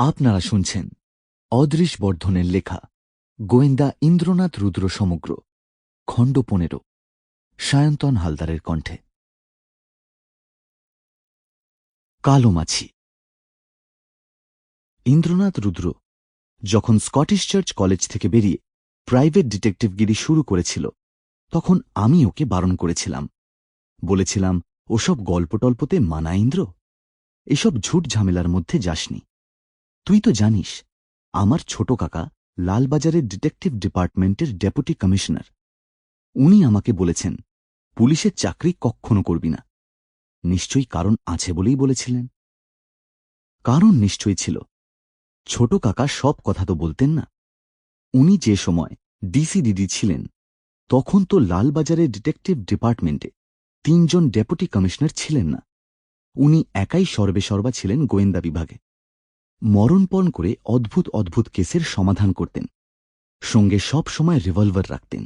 আপনারা শুনছেন অদৃশ বর্ধনের লেখা, গোয়েন্দা ইন্দ্রনাথ রুদ্র সমগ্র, খণ্ড পনেরো, সায়ন্তন হালদারের কণ্ঠে। কালো মাছি ইন্দ্রনাথ রুদ্র যখন স্কটিশ চার্চ কলেজ থেকে বেরিয়ে প্রাইভেট ডিটেকটিভগিরি শুরু করেছিল, তখন আমি ওকে বারণ করেছিলাম। বলেছিলাম, ওসব গল্পটল্পতে মানা ইন্দ্র? এসব ঝুট ঝামেলার মধ্যে যাসনি। তুই তো জানিস, আমার ছোট কাকা লালবাজারের ডিটেকটিভ ডিপার্টমেন্টের ডেপুটি কমিশনার। উনি আমাকে বলেছেন, পুলিশের চাকরি কক্ষণও করবি না। নিশ্চয়ই কারণ আছে বলেই বলেছিলেন। কারণ নিশ্চয়ই ছিল। ছোট কাকা সব কথা তো বলতেন না। উনি যে সময় ডিসিডিডি ছিলেন, তখন তো লালবাজারের ডিটেকটিভ ডিপার্টমেন্টে তিনজন ডেপুটি কমিশনার ছিলেন না। উনি একাই সর্বে সর্বা ছিলেন গোয়েন্দা বিভাগে। মরণপণ করে অদ্ভুত অদ্ভুত কেসের সমাধান করতেন। সঙ্গে সব সময় রিভলভার রাখতেন।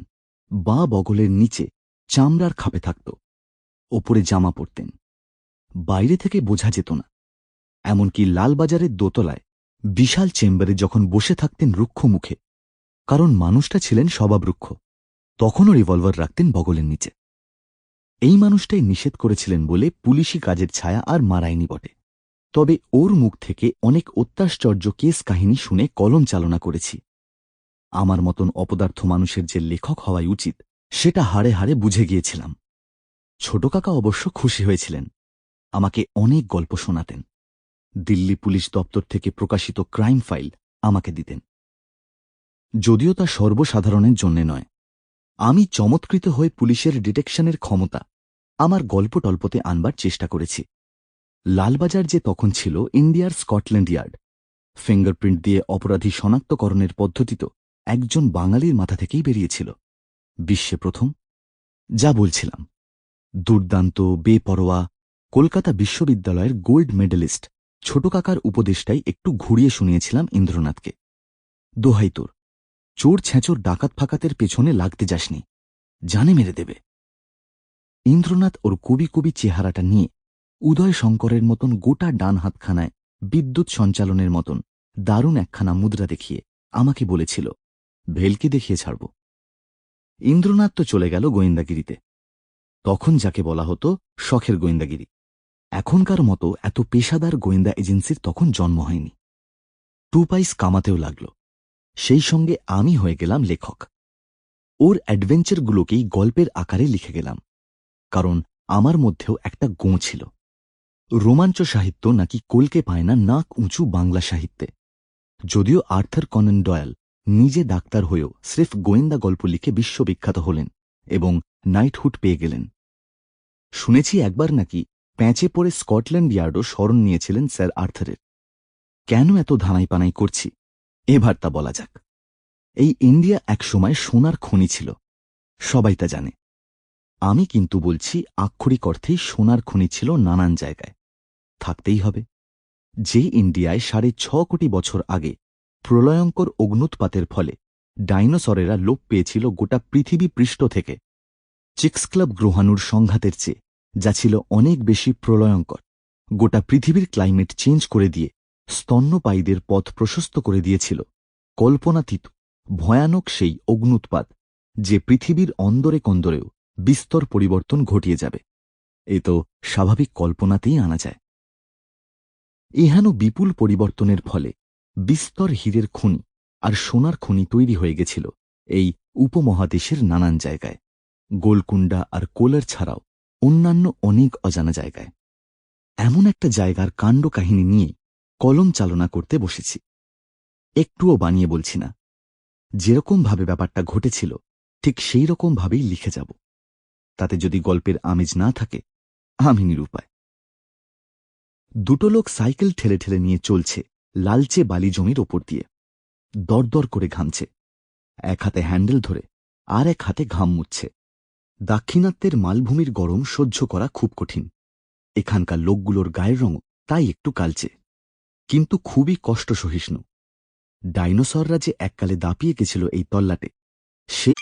বা বগলের নিচে চামড়ার খাপে থাকত। ওপরে জামা পরতেন। বাইরে থেকে বোঝা যেত না। এমনকি লালবাজারের দোতলায় বিশাল চেম্বারে যখন বসে থাকতেন রুক্ষ মুখে, কারণ মানুষটা ছিলেন স্বভাবরুক্ষ, তখনও রিভলভার রাখতেন বগলের নিচে। এই মানুষটাই নিষেধ করেছিলেন বলে পুলিশি কাজের ছায়া আর মারায়নি বটে। তবে ওর মুখ থেকে অনেক অত্যাশ্চর্য কেস কাহিনী শুনে কলম চালনা করেছি। আমার মতন অপদার্থ মানুষের যে লেখক হওয়াই উচিত, সেটা হাড়ে হাড়ে বুঝে গিয়েছিলাম। ছোট কাকা অবশ্য খুশি হয়েছিলেন। আমাকে অনেক গল্প শোনাতেন। দিল্লি পুলিশ দপ্তর থেকে প্রকাশিত ক্রাইম ফাইল আমাকে দিতেন। যদিও তা সর্বসাধারণের জন্যে নয়। আমি চমৎকৃত হয়ে পুলিশের ডিটেকশনের ক্ষমতা, আমার গল্প টল্পতে আনবার চেষ্টা করেছি। লালবাজার যে তখন ছিল ইন্ডিয়ার স্কটল্যান্ড ইয়ার্ড। ফিঙ্গারপ্রিন্ট দিয়ে অপরাধী শনাক্তকরণের পদ্ধতি তো একজন বাঙালির মাথা থেকেই বেরিয়েছিল। বিশ্বে প্রথম, যা বলছিলাম। দুর্দান্ত, বেপরোয়া, কলকাতা বিশ্ববিদ্যালয়ের গোল্ড মেডেলিস্ট ছোট কাকার উপদেশটাই একটু ঘুরিয়ে শুনিয়েছিলাম ইন্দ্রনাথকে। দোহাই তোর, চোর ছ্যাঁচোর ডাকাত ফাকাতের পেছনে লাগতে যাসনি। জানে মেরে দেবে। ইন্দ্রনাথ ওর কবি কবি চেহারাটা নিয়ে উদয় শঙ্করের মতন গোটা ডান হাতখানায় বিদ্যুৎ সঞ্চালনের মতন দারুণ একখানা মুদ্রা দেখিয়ে আমাকে বলেছিল, ভেলকে দেখিয়ে ছাড়ব। ইন্দ্রনাথ তো চলে গেল গোয়েন্দাগিরিতে। তখন যাকে বলা হতো শখের গোয়েন্দাগিরি। এখনকার মতো এত পেশাদার গোয়েন্দা এজেন্সির তখন জন্ম হয়নি। টু পাইস কামাতেও লাগল। সেই সঙ্গে আমি হয়ে গেলাম লেখক। ওর অ্যাডভেঞ্চারগুলোকেই গল্পের আকারে লিখে গেলাম। কারণ আমার মধ্যেও একটা গোঁ ছিল। রোমাঞ্চ সাহিত্য নাকি কলকে পায় না নাক উঁচু বাংলা সাহিত্যে? যদিও আর্থার কনন ডয়াল নিজে ডাক্তার হয়েও স্রেফ গোয়েন্দা গল্প লিখে বিশ্ববিখ্যাত হলেন এবং নাইটহুড পেয়ে গেলেন। শুনেছি একবার নাকি প্যাঁচে পড়ে স্কটল্যান্ড ইয়ার্ডও স্মরণ নিয়েছিলেন স্যার আর্থারের। কেন এত ধানাই পানাই করছি? এবার তা বলা যাক। এই ইন্ডিয়া একসময় সোনার খনি ছিল। সবাই তা জানে। আমি কিন্তু বলছি আক্ষরিক অর্থেই সোনার খনি ছিল নানান জায়গায়। থাকতেই হবে। যে ইন্ডিয়ায় সাড়ে ছ কোটি বছর আগে প্রলয়ঙ্কর অগ্নুৎপাতের ফলে ডাইনোসরেরা লোপ পেয়েছিল গোটা পৃথিবী পৃষ্ঠ থেকে। চিক্স ক্লাব গ্রহাণুর সংঘাতের চেয়ে যা ছিল অনেক বেশি প্রলয়ঙ্কর, গোটা পৃথিবীর ক্লাইমেট চেঞ্জ করে দিয়ে স্তন্যপায়ীদের পথ প্রশস্ত করে দিয়েছিল। কল্পনাতীত, ভয়ানক সেই অগ্নুৎপাত যে পৃথিবীর অন্দরে কন্দরেও বিস্তর পরিবর্তন ঘটিয়ে যাবে। এ তো স্বাভাবিক কল্পনাতেই আনা যায়। এহেন বিপুল পরিবর্তনের ফলে বিস্তর হীরের খনি আর সোনার খনি তৈরি হয়ে গেছিল এই উপমহাদেশের নানান জায়গায়, গোলকুণ্ডা আর কোলার ছাড়াও অন্যান্য অনেক অজানা জায়গায়। এমন একটা জায়গার কাণ্ড কাহিনী নিয়ে কলম চালনা করতে বসেছি। একটুও বানিয়ে বলছি না। যেরকমভাবে ব্যাপারটা ঘটেছিল, ঠিক সেই রকমভাবেই লিখে যাব। তাতে যদি গল্পের আমেজ না থাকে, আমি নিরুপায়। দুটো লোক সাইকেল ঠেলে ঠেলে নিয়ে চলছে লালচে বালি জমির ওপর দিয়ে। দরদর করে ঘামছে। এক হাতে হ্যান্ডেল ধরে আর এক হাতে ঘাম মুচ্ছে দাক্ষিণাত্যের মালভূমির গরম সহ্য করা খুব কঠিন। এখানকার লোকগুলোর গায়ের রঙ তাই একটু কালচে। কিন্তু খুবই কষ্ট সহিষ্ণু ডাইনোসররা যে এককালে দাপিয়ে গেছিল এই তল্লাটে, সে?